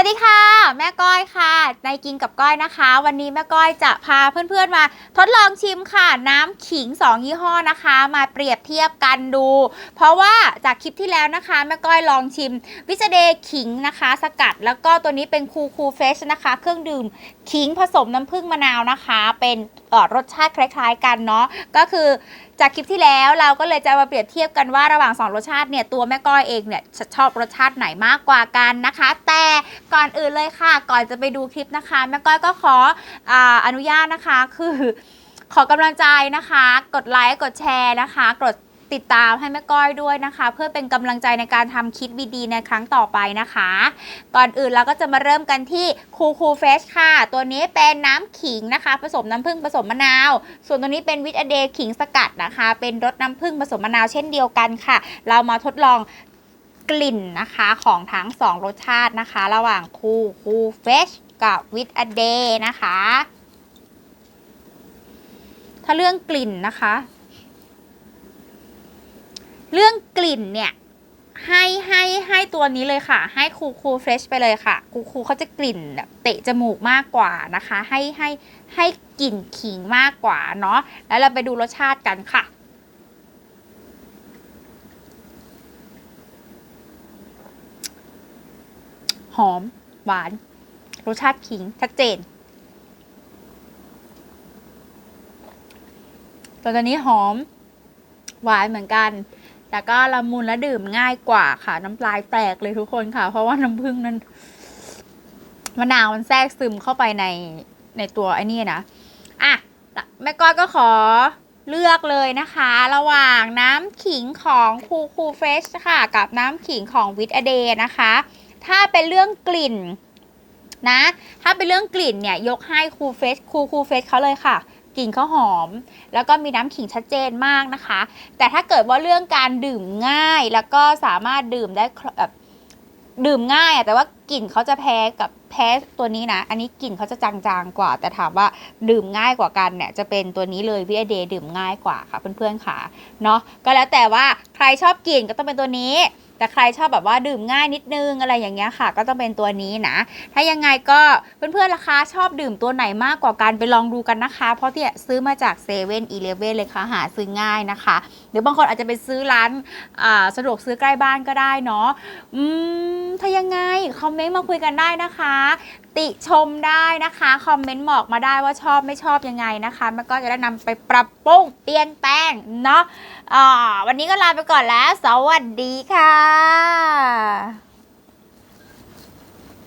วัสดีค่ะ แม่ก้อยค่ะในกินกับก้อยนะคะ วันนี้แม่ก้อยจะพาเพื่อนๆมา ทดลองชิมค่ะ น้ำขิง 2 ยี่ห้อนะคะ มาเปรียบเทียบกันดู เพราะว่าจากคลิปที่แล้วนะคะ แม่ก้อยลองชิม วิจเดขิงนะคะ สกัดแล้วก็ตัวนี้เป็นคูคูเฟชนะคะ เครื่องดื่มขิงผสมน้ำผึ้งมะนาวนะคะ เป็นออรสชาติคล้าย ๆ กันเนาะก็คือจากคลิปที่แล้วเราก็เลยจะมาเปรียบเทียบกันว่าระหว่างสองรสชาติเนี่ยตัวแม่ก้อยเองเนี่ยชอบรสชาติไหนมากกว่ากันนะคะ แต่ก่อนอื่นเลยค่ะ ก่อนจะไปดูคลิปนะคะแม่ก้อยก็ขอออนุญาตนะคะคือขอกำลังใจนะคะ กดไลค์กดแชร์นะคะ กดติดตามให้แม่ก้อยด้วยนะคะ เพื่อเป็นกำลังใจในการทำคลิปดีๆในครั้งต่อไปนะคะ ก่อนอื่นเราก็จะมาเริ่มกันที่คูคูเฟชค่ะ ตัวนี้เป็นน้ำขิงนะคะ ผสมน้ำผึ้งผสมมะนาว ส่วนตัวนี้เป็นวิตาเดย์ขิงสกัดนะคะ เป็นรสน้ำผึ้งผสมมะนาวเช่นเดียวกันค่ะ เรามาทดลอง กลิ่นนะคะของทั้งสองรสชาตินะคะ ระหว่างคูคูเฟชกับวิตาเดย์นะคะ ถ้าเรื่องกลิ่นนะคะ เรื่องกลิ่นเนี่ยให้ให้ให้ตัวนี้เลยค่ะ ให้คูคูเฟรชไปเลยค่ะ คูคูเขาจะกลิ่นแบบเตะจมูกมากกว่านะคะ ให้ให้ให้กลิ่นขิงมากกว่าเนาะแล้วเราไปดูรสชาติกันค่ะ หอม หวาน รสชาติขิง ชัดเจนตัวตัวนี้หอม หวานเหมือนกัน แต่ก็ละมุนและดื่มง่ายกว่าค่ะ น้ำลายแตกเลยทุกคนค่ะ เพราะว่าน้ำผึ้งนั้นมะนาวมันแทรกซึมเข้าไปในในตัวไอ้นี่นะอะแม่ก้อยก็ขอเลือกเลยนะคะ ระหว่างน้ำขิงของคูคูเฟชค่ะ กับน้ำขิงของวิตอเดนะคะ ถ้าเป็นเรื่องกลิ่นนะ ถ้าเป็นเรื่องกลิ่นเนี่ยยกให้คูเฟสคูคูเฟสเขาเลยค่ะ กลิ่นเขาหอม แล้วก็มีน้ำขิงชัดเจนมากนะคะ แต่ถ้าเกิดว่าเรื่องการดื่มง่ายแล้วก็สามารถดื่มได้แบบดื่มง่ายอะแต่ว่ากลิ่นเขาจะแพ้กับแพ้ตัวนี้นะ อันนี้กลิ่นเขาจะจางๆกว่า แต่ถามว่าดื่มง่ายกว่ากันเนี่ยจะเป็นตัวนี้เลยวิเดดื่มง่ายกว่าค่ะเพื่อนๆค่ะเนาะก็แล้วแต่ว่าใครชอบกลิ่นก็ต้องเป็นตัวนี้ แต่ใครชอบแบบว่าดื่มง่ายนิดนึงอะไรอย่างเงี้ยค่ะ ก็ต้องเป็นตัวนี้นะ ถ้ายังไงก็เพื่อนๆราคาชอบดื่มตัวไหนมากกว่ากันไปลองดูกันนะคะ เพราะที่ซื้อมาจากเซเว่นอีเลฟเว่นเลยค่ะหาซื้อง่ายนะคะ หรือบางคนอาจจะไปซื้อร้านสะดวกซื้อใกล้บ้านก็ได้เนาะอืมถ้า ยังไง คอมเมนต์มาคุยกันได้นะคะ ติชมได้นะคะ คอมเมนต์บอกมาได้ว่าชอบไม่ชอบยังไงนะคะ มันก็จะได้นำไปปรับปรุงเปลี่ยนแปลงเนาะะวันนี้ก็ลาไปก่อนแล้ว สวัสดีค่ะ